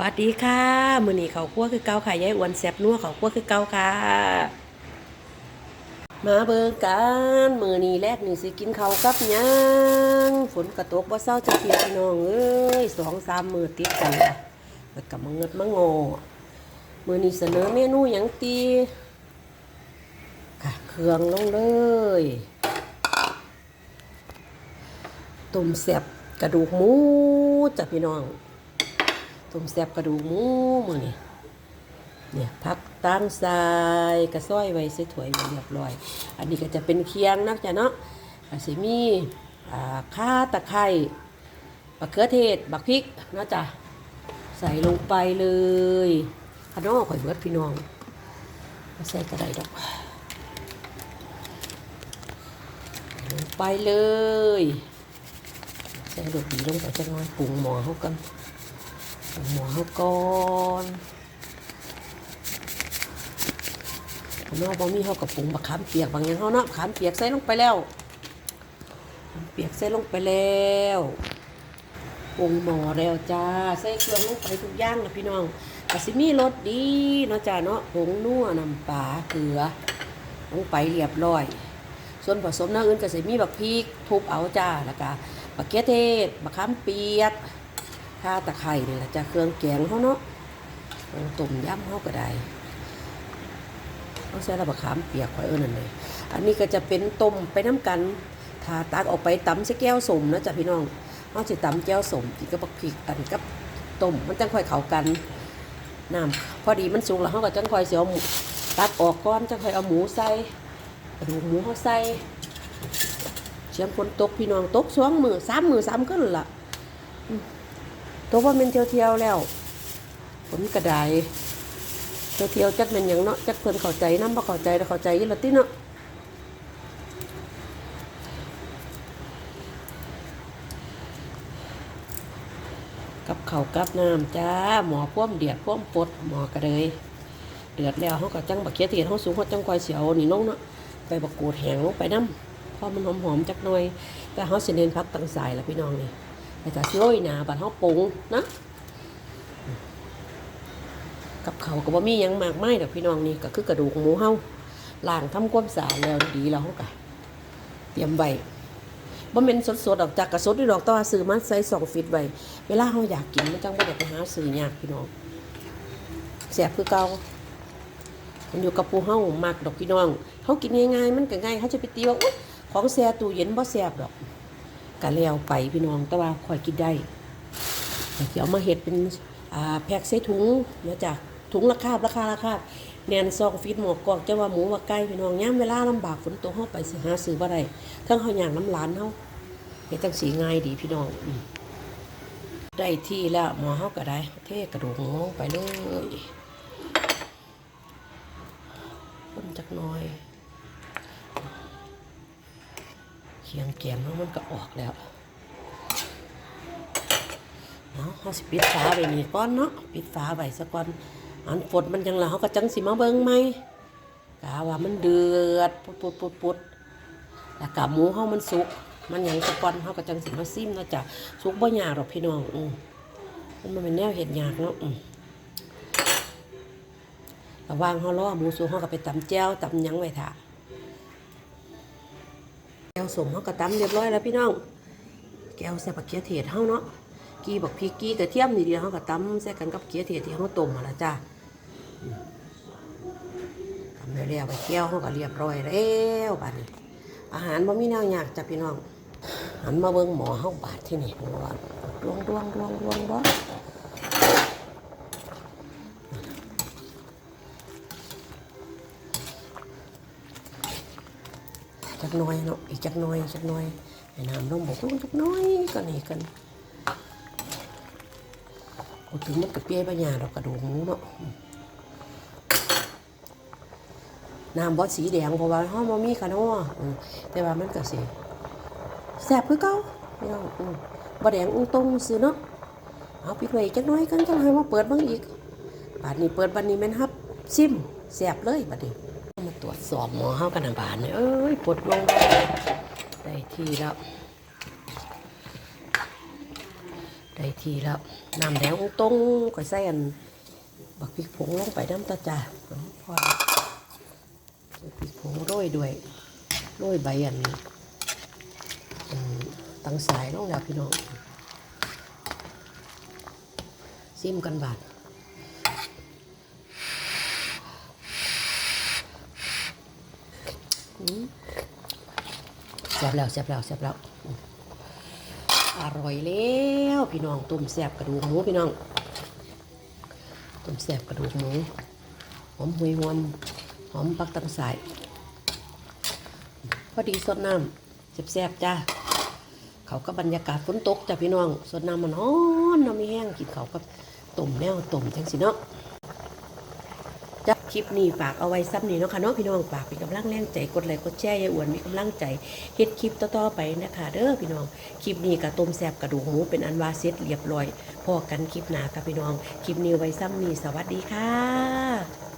วัสดีค่ะมือนี้เขาคั่วคือเกาค่ะยายอ้วนแซบนัวเขาคั่วคือเกาค่ะ มาเบิ่งกันมือนี้แรกนี่สิกินเขากับยังฝนกระตกบ่เศร้าจะเทียพี่น้องเอ้ยสองสามมือติดกันละแล้วก็มาเงิดมางอมือนี้เสนอเมนูหยังตีค่ะเครื่องลงเลยต้มแซบกระดูกหมูจ้ะพี่น้อง ต้มแซ่บกระดูกหมูมือนี่เนี่ยพักตั้งทรายกระซ้อยไว้ใส่ถ้วยเรียบร้อย อันนี้ก็จะเป็นเคียงนักจ้ะเนาะก็สิมีข่าตะไคร้บักเขือเทศ บักพริกนะจ้ะใส่ลงไปเลยขนมข่อยเบิดพี่น้องมาใส่กระไดดอกลงไปเลย ใส่ลูกดีลงไปจังหน่อยปรุงหม้อเขากัน หมอเขาก่อนเอาบะหมี่เขากับปรุงบะขามเปียกบางอย่างเขาเนาะขามเปียกใส่ลงไปแล้วขามเปียกใส่ลงไปแล้วปรุงหมอแล้วจ้าใส่เครื่องลงไปทุกอย่างนะพี่น้องกะสิมีรสดีเนาะจ้าเนาะผงนัวน้ำปลาเกลือลงไปเรียบร้อย ส่วนผสมน้ำอื่นก็สิมีบักพริกทุบเอาจ้าแล้วก็บักเขือเทศบักขามเปียก ข้าตะไคร่นี่แหละจะเครื่องแกงเขาเนาะต้มยำเขาก็ได้เขาใส่ระบะขามเปียกไว้เออนั่นเลยอันนี้ก็จะเป็นต้มไปน้ำกันถ้าตักออกไปตำใส่แก้วสมนะจ๊ะพี่น้องเขาจะตำแก้วสมกินกับบักพริกกันกับต้มมันจังค่อยเข้ากันน้ำพอดีมันสุกแล้วเขาก็จังค่อยเสียวหมูตักออกก่อนจังค่อยเอาหมูใส่กระดูกหมูเขาใส่เชียงฝนตกพี่น้องตกสองมือสามมือสามก็นั่นล่ะ ตัวว่าเป็นเที่ยวๆแล้วผลกระไดเที่ยวๆจักเป็นอย่างเนาะจักเพิ่อนเข้าใจน้ำบ่เข้าใจแล้วเข้าใจยี่ละติเนาะกับข้าวกับน้ำจ้าหมอพ่วมเดียดพ่วมปดหมอกระเดยเดือดแล้วเขาก็จังบักเขียเทียนเขาสูงเขาจังคอยเสียวนี่น้องเนาะไปบักกูดแหงลงไปน้ำพอมันหอมๆจักหน่อย แต่เขาสิเน้นพักตังสายละพี่น้องนี่ แต่จะโรยหนาบัดเฮาปรุงนะกับเขาก็บ่มียังมากมายดอกพี่น้องนี่ก็คือกระดูกหมูเฮาล้างทำความสะอาดแล้วดีแล้วเฮาก็เตรียมไว้บ่แม่นสดๆดอกจากกระสดนี่ดอกแตว่าซื้อมาใส่ซองฟิตไว้เวลาเฮาอยากกินมันจังบ่ได้ไปหาซื้อยากพี่น้องแซ่บคือเก่ามันอยู่กับผู้เฮามักดอกพี่น้องเฮากินง่ายๆมันก็ง่ายเขาจะไปตีว่าอุ๊ยของแซ่ตู้เย็นบ่แซ่บดอก กะแล้วไปพี่น้องแต่ว่าค่อยกินได้เดี๋ยวมาเห็ดเป็นแพ็กใส่ถุงมาจากถุงราคาราคาราคาแนนซองฟีดหมอกกอกจะว่าหมูว่าไก่พี่น้องย่ามเวลาลำบากฝนตกเฮาไปสิหาซื้อบ่ได้ทั้งเฮาอย่างน้ำร้านเฮาเฮ็ดจังสีง่ายดีพี่น้องได้ที่แล้วหมอเฮาก็ได้เทกระดูกลงไปเลยคนจักหน่อย คียงแกมแล้วมันก็ออกแล้วเนาะเขาสิปิดฝาไว้นี่ก่อนเนาะปิดฝาไว้ซะก่อนอันฝนมันยังละเขาก็จังสิมาเบิ่งไหมกะว่ามันเดือดปุดปุดปุดปุดแล้วกะหมูเขามันสุก มันยังซะก่อนเขาก็จังสิมาซิมนะจ้ะสุกบ่ยากหรอกพี่น้องอืมมันเป็นแนวเห็ดยากเนาะอืมระวางเขารอหมูสุกเขาก็ไปตำแจ้วตำยังไว้ท่า วสมเขากระตำเรียบร้อยแล้วพี่น้อง แก้วใส่บักเขียเทศเฮาเนาะ กีบักพริกกีกระเทียมนี่เดียวเขากระตำใส่กันกับเขียเทศที่เขาต้มมาล้วจ้าทำแล้วแล้วไปแก้วเขาก็เรียบร้อยแล้วบัดนี้ อาหารบ่มีแนวยากจ้ะพี่น้องหันมาเบิ่งหมอเฮาบาดที่นี่ว่าดวงดวงดวงดวงบ่ จักน่อยเนาะอีกจักน่อยจักน่อยให้น้ำลงบกลงจักน่อยก็นี่กันกูถึงมันกระเปียปัญญาดอกกระดูกหมูเนาะน้ำบอสสีแดงเพราะว่าห้องมันมีขนมอืมแต่ว่ามันก็สิแสบคือเก่าพี่น้องอืมบ่แดงอุ้งตรงซื้อเนาะเอาปิดไว้จักน่อยกันจังให้มาเปิดบ้างอีกบาดนี้เปิดบัดนี้แม่นฮับ ซิมแสบเลยบัดนี้ ตรวจสอบหมอเฮากันบานเนี่ยเอ้ยปวดลงได้ที่แล้ว ได้ทีแล้วน้ำแดงตรงก็ใส่อันบักพริกผงลงไปน้ำตาจ้าพอพริกผงโรยด้วยโรยใบอันอันตังสายลงแล้วพี่น้องซิมกันบาดอืม แซ่บแล้วแซ่บแล้วแซ่บแล้ว อร่อยแล้วพี่น้องต้มแซ่บกระดูกหมูพี่น้องต้มแซ่บกระดูกหมูหอมหุยหอมหอมปักตังสายพอดีสดน้ำแซ่บๆจ้าเขาก็บรรยากาศฝนตกจ้ะพี่น้องสดน้ำมันฮ้อนน้ำไม่แห้งกินเขากับต้มแนวต้มจังสิเนาะ คลิปนี้ฝากเอาไว้ซ้ำนี้เนาะค่ะน้องพี่น้องฝากเป็นกำลังแรงใจกดไลค์กดแชร์ยายอ้วนมีกำลังใจเฮ็ดคลิปต่อๆไปนะคะเด้อพี่น้องคลิปนี้กับต้มแซบกระดูกหมูเป็นอันว่าเซ็ตเรียบร้อยพอกันคลิปหนาค่ะพี่น้องคลิปนี้ไว้ซ้ำนี้สวัสดีค่ะ